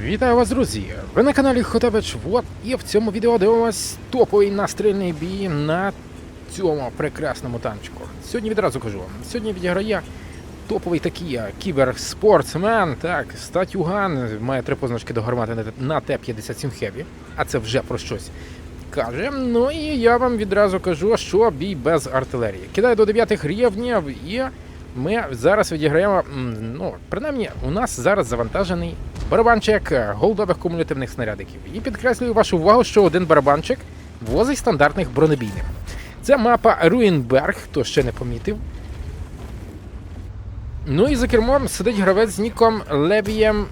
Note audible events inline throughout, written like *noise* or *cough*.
Вітаю вас, друзі! Ви на каналі Хотевич Вот і в цьому відео дивимось топовий настрільний бій на цьому прекрасному танчику. Сьогодні відразу кажу, сьогодні відіграє топовий такий кіберспортсмен, так, статюган, має три позначки до гармати на- на Т-57 Heavy, а це вже про щось каже. Ну і я вам відразу кажу, що бій без артилерії. Кидаю до 9 рівнів і ми зараз відіграємо. Ну, принаймні, у нас зараз завантажений барабанчик е, голдових кумулятивних снарядиків. І підкреслюю вашу увагу, що один барабанчик возить стандартних бронебійних. Це мапа Руїнберг, хто ще не помітив. Ну і за кермом сидить гравець з ніком Левієм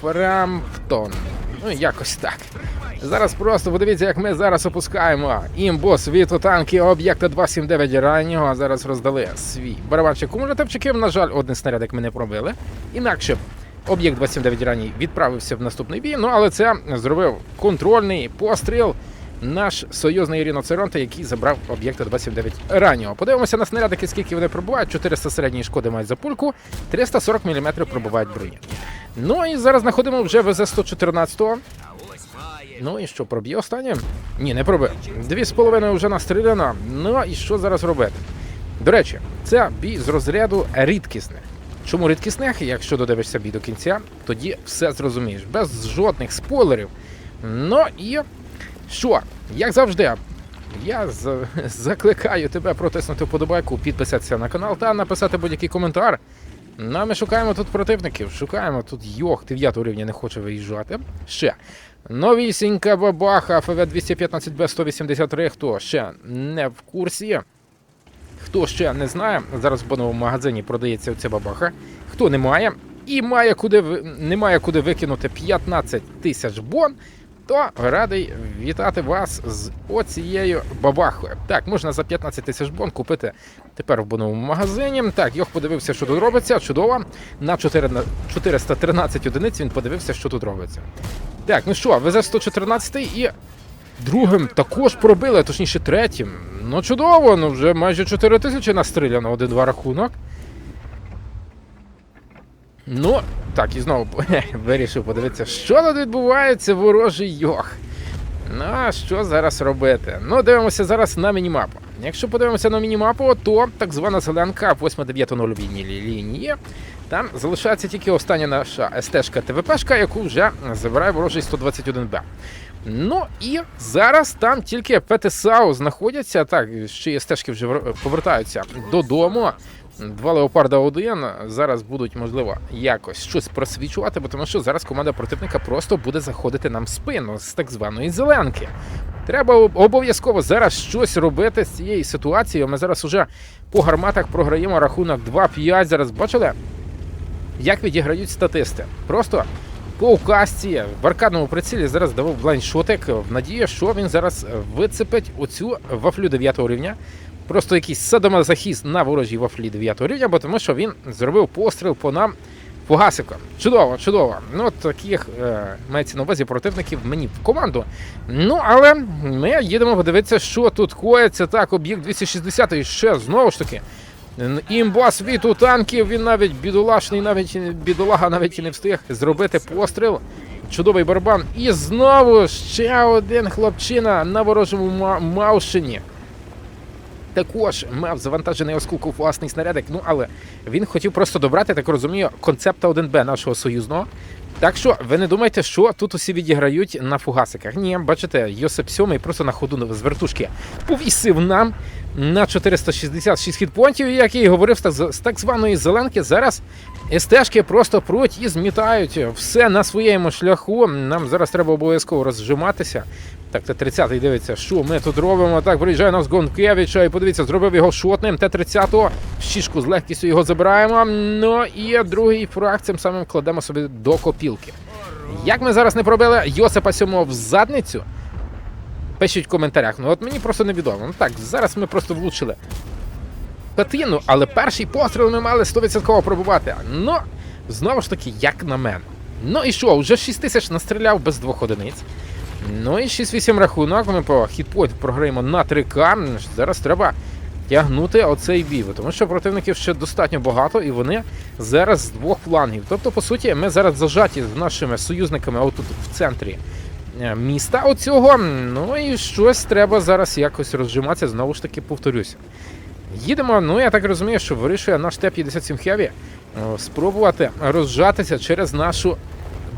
Фрамптон. Ну, якось так. Зараз просто подивіться, як ми зараз опускаємо імбо світу танки об'єкта 279 раннього. А зараз роздали свій барабанчик кумулятивчиків. На жаль, один снарядик ми не пробили. Інакше об'єкт 279 ранній відправився в наступний бій. Ну але це зробив контрольний постріл. Наш союзний ріноцеронта, який забрав об'єкта 279 раннього. Подивимося на снарядики, скільки вони пробувають. 400 середньої шкоди мають за пульку, 340 мм пробувають броні. Ну і зараз знаходимо вже ВЗ-114. Ну і що, проб'є останнє? Ні, не пробив. Дві з половиною вже настріляно. Ну і що зараз робити? До речі, це бій з розряду рідкісних. Чому рідкісних? Якщо додивишся бій до кінця, тоді все зрозумієш. Без жодних спойлерів. Ну і що, як завжди, я *laughs* закликаю тебе протиснути вподобайку, підписатися на канал та написати будь-який коментар. Ну, ми шукаємо тут противників, шукаємо тут йох 9 рівня не хоче виїжджати. Ще. Новісінька бабаха ФВ 215 Б 183. Хто ще не в курсі? Хто ще не знає, зараз в боновому магазині продається ця бабаха. Хто не має і має куди ви- не має куди викинути 15 тисяч бон, то радий вітати вас з оцією бабахою. Так, можна за 15 тисяч бон купити тепер в боновому магазині. Так, Йох подивився, що тут робиться. Чудово. На 4 на 413 одиниць він подивився, що тут робиться. Так, ну що, везе 114 і другим також пробили, точніше третім. Ну чудово, ну вже майже 4 тисячі настріляно, один-два рахунок. Ну, так, і знову *laughs* вирішив подивитися, що тут відбувається, ворожий йох. Ну, а що зараз робити? Ну, дивимося зараз на мінімапу. Якщо подивимося на мінімапу, то так звана зеленка 8-9 нульовій лінії. Там залишається тільки остання наша СТ-шка ТВПшка, яку вже забирає ворожий 121Б. Ну і зараз там тільки ПТСАУ знаходяться. Так, ще є стежки вже повертаються додому. Два леопарда 1 зараз будуть, можливо, якось щось просвічувати, бо тому що зараз команда противника просто буде заходити нам в спину з так званої зеленки. Треба обов'язково зараз щось робити з цією ситуацією. Ми зараз уже по гарматах програємо рахунок 2-5. Зараз бачили, як відіграють статисти. Просто по указці в аркадному прицілі зараз давав блайншотик в надії, що він зараз вицепить оцю вафлю 9 рівня. Просто якийсь садомазохіст на ворожій вафлі 9 рівня, бо тому що він зробив постріл по нам фугасиком. Чудово, чудово. Ну, таких е, мається на увазі противників мені в команду. Ну, але ми їдемо подивитися, що тут коїться. Так, об'єкт 260 і ще знову ж таки. Імба світу танків, він навіть бідолашний, навіть бідолага навіть і не встиг зробити постріл. Чудовий барабан. І знову ще один хлопчина на ворожому ма- Маушині. Також мав завантажений осколку власний снарядик, ну але він хотів просто добрати, так розумію, концепта 1Б нашого союзного. Так що ви не думайте, що тут усі відіграють на фугасиках. Ні, бачите, Йосип 7 просто на ходу з вертушки повісив нам на 466 хітпонтів, як я і говорив, з так званої зеленки зараз СТшки просто пруть і змітають все на своєму шляху. Нам зараз треба обов'язково розжиматися. Так, Т-30 дивиться, що ми тут робимо. Так, приїжджає нас Гонкевича і подивіться, зробив його шотним. Т-30 в щішку з легкістю його забираємо. Ну і другий фраг цим самим кладемо собі до копілки. Як ми зараз не пробили Йосипа Сьомого в задницю? Пишіть в коментарях. Ну от мені просто невідомо. Ну так, зараз ми просто влучили катину, але перший постріл ми мали 100% пробувати. Ну, знову ж таки, як на мене. Ну і що, вже 6 тисяч настріляв без двох одиниць. Ну і 6-8 рахунок. Ми по хітпойнт програємо на 3К. Зараз треба тягнути оцей бій, тому що противників ще достатньо багато, і вони зараз з двох флангів. Тобто, по суті, ми зараз зажаті з нашими союзниками отут в центрі е, міста оцього. Ну і щось треба зараз якось розжиматися. Знову ж таки, повторюся. Їдемо, ну я так розумію, що вирішує наш Т-57 Heavy е, спробувати розжатися через нашу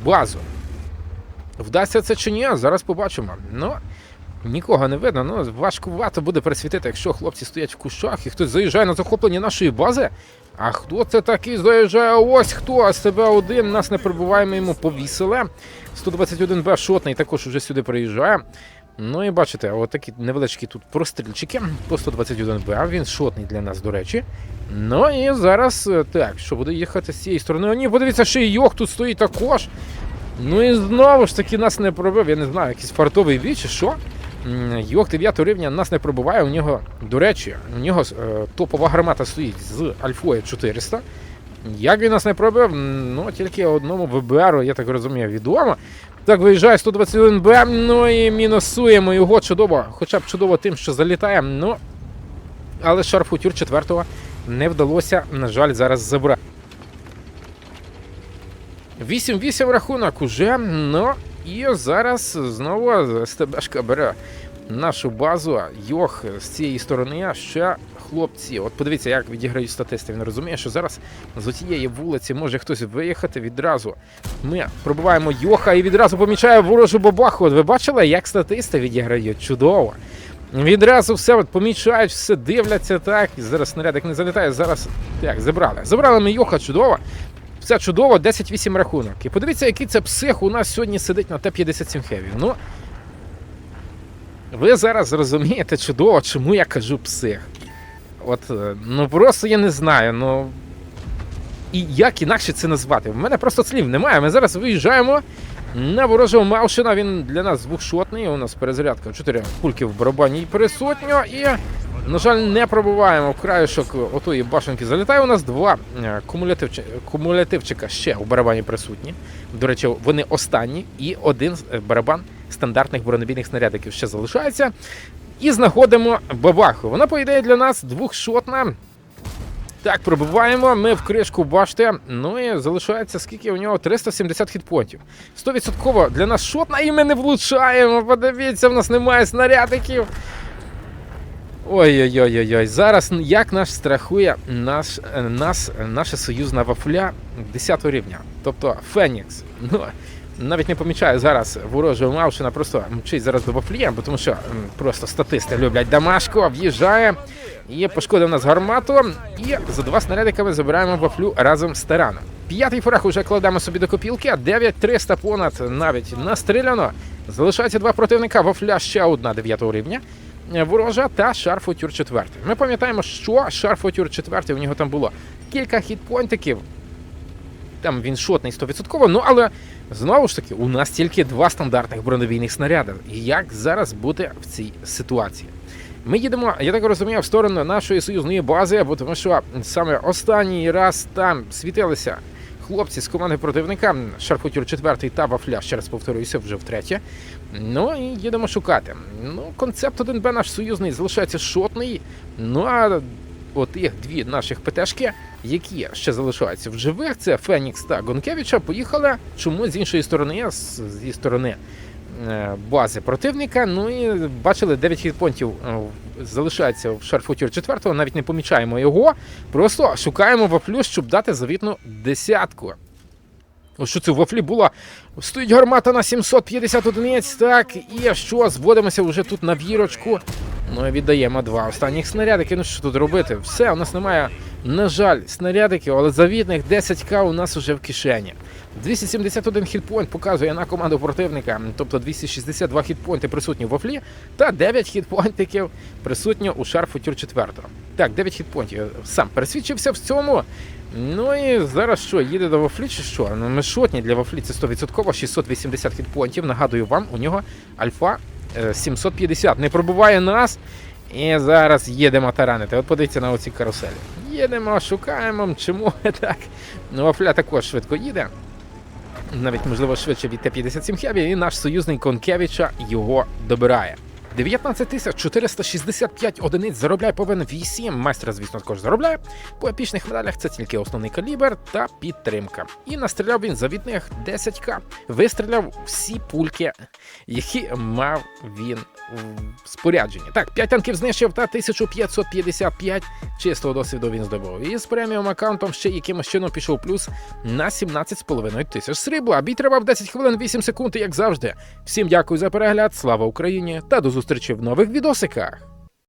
базу. Вдасться це чи ні, зараз побачимо. Ну, нікого не видно, ну важкувато буде присвітити, якщо хлопці стоять в кущах і хтось заїжджає на захоплення нашої бази. А хто це такий заїжджає? Ось хто СТБ-1, нас не прибуваємо, йому повісили. 121Б шотний також уже сюди приїжджає. Ну і бачите, от невеличкі тут прострільчики по 121Б. Він шотний для нас, до речі. Ну і зараз е, так, що буде їхати з цієї сторони. О, ні, подивіться, ще й Йох тут стоїть також. Ну і знову ж таки нас не пробив. Я не знаю, якийсь фартовий бій чи що. Йох 9 рівня нас не пробиває. У нього, до речі, у нього е, топова гармата стоїть з Альфою 400. Як він нас не пробив, ну тільки одному ВБРу, я так розумію, відомо. Так, виїжджає 121Б, ну і мінусуємо його чудово, хоча б чудово тим, що залітає. Ну, але шарфутюр 4-го не вдалося, на жаль, зараз забрати. 8-8 рахунок уже, ну і зараз знову СТБшка бере нашу базу. Йох з цієї сторони ще хлопці. От подивіться, як відіграють статисти. Він розуміє, що зараз з цієї вулиці може хтось виїхати відразу. Ми пробиваємо Йоха і відразу помічає ворожу бабаху. От ви бачили, як статисти відіграють? Чудово. Відразу все от помічають, все дивляться так. Зараз снарядик не залітає. Зараз так, забрали. Забрали ми Йоха чудово. Все чудово, 10-8 рахунок. І подивіться, який це псих у нас сьогодні сидить на Т-57 Heavy. Ну, ви зараз зрозумієте чудово, чому я кажу псих. От, е, ну просто я не знаю, ну. І як інакше це назвати? У мене просто слів немає. Ми зараз виїжджаємо на ворожого Маушина. Він для нас двохшотний. У нас перезарядка 4 кульки в барабані присутньо. І, на жаль, не пробуваємо в краюшок отої башенки. Залітає у нас два е, кумулятивчи- кумулятивчика ще у барабані присутні. До речі, вони останні, і один е, барабан стандартних бронебійних снарядиків ще залишається. І знаходимо бабаху. Вона, по ідеї, для нас двохшотна. Так, пробиваємо. Ми в кришку башти. Ну і залишається скільки у нього 370 хітпонтів. 100% для нас шотна, і ми не влучаємо. Подивіться, в нас немає снарядиків. Ой-ой-ой-ой. Зараз як нас страхує наш, е, нас, е, наша союзна вафля 10 рівня. Тобто Фенікс. Ну, навіть не помічаю зараз ворожого Мавшина, просто мчить зараз до вафлі, бо тому що просто статисти люблять Дамашко, в'їжджає і пошкодив нас гармату. І за два снарядиками забираємо вафлю разом з тараном. П'ятий фраг уже кладемо собі до копілки, 9300 понад навіть настріляно. Залишається два противника, вафля ще одна 9 рівня. е, Ворожа та Шарфутюр 4. Ми пам'ятаємо, що Шарфутюр 4 у нього там було кілька хітпойнтиків. Там він шотний 100%, ну але знову ж таки, у нас тільки два стандартних бронебійних снаряди. Як зараз бути в цій ситуації? Ми їдемо, я так розумію, в сторону нашої союзної бази, бо тому що саме останній раз там світилися хлопці з команди противника, Шарфутюр 4 та Вафля, ще раз повторююся, вже втретє. Ну і їдемо шукати. Ну, концепт 1Б наш союзний залишається шотний. Ну а от їх дві наших ПТшки, які ще залишаються в живих, це Фенікс та Гонкевича, поїхали чому з іншої сторони, зі сторони е, бази противника. Ну і бачили 9 хітпонтів е, залишається в Шарфутюр 4-го, навіть не помічаємо його. Просто шукаємо вафлю, щоб дати завітну десятку. Ось що це в вафлі була. Стоїть гармата на 750 одиниць, так, і що, зводимося вже тут на вірочку. Ну і віддаємо два останніх снарядики. Ну що тут робити? Все, у нас немає, на жаль, снарядиків, але завітних 10к у нас уже в кишені. 271 хітпойнт показує на команду противника, тобто 262 хітпойнти присутні в вафлі, та 9 хітпойнтиків присутні у шарфу Тюр 4. Так, 9 хітпойнтів. Сам пересвідчився в цьому. Ну і зараз що, їде до вафлі чи що? Ну ми шотні для вафлі це 100%, 680 хітпойнтів. Нагадую вам, у нього альфа 750. Не пробуває нас. І зараз їдемо таранити. От подивіться на оці каруселі. Їдемо, шукаємо, мчимо *laughs* так. Ну, вафля також швидко їде. Навіть, можливо, швидше від Т-57 Хеві, і наш союзник Конкевича його добирає. 19 тисяч 465 одиниць заробляє повинен 8. Майстер, звісно, також заробляє. По епічних медалях це тільки основний калібр та підтримка. І настріляв він завітних 10к. Вистріляв всі пульки, які мав він в спорядженні. Так, 5 танків знищив та 1555 чистого досвіду він здобув. І з преміум аккаунтом ще якимось чином пішов плюс на 17,5 тисяч срібла. Бій тривав 10 хвилин 8 секунд, як завжди. Всім дякую за перегляд, слава Україні та до зустрічі в нових відосиках.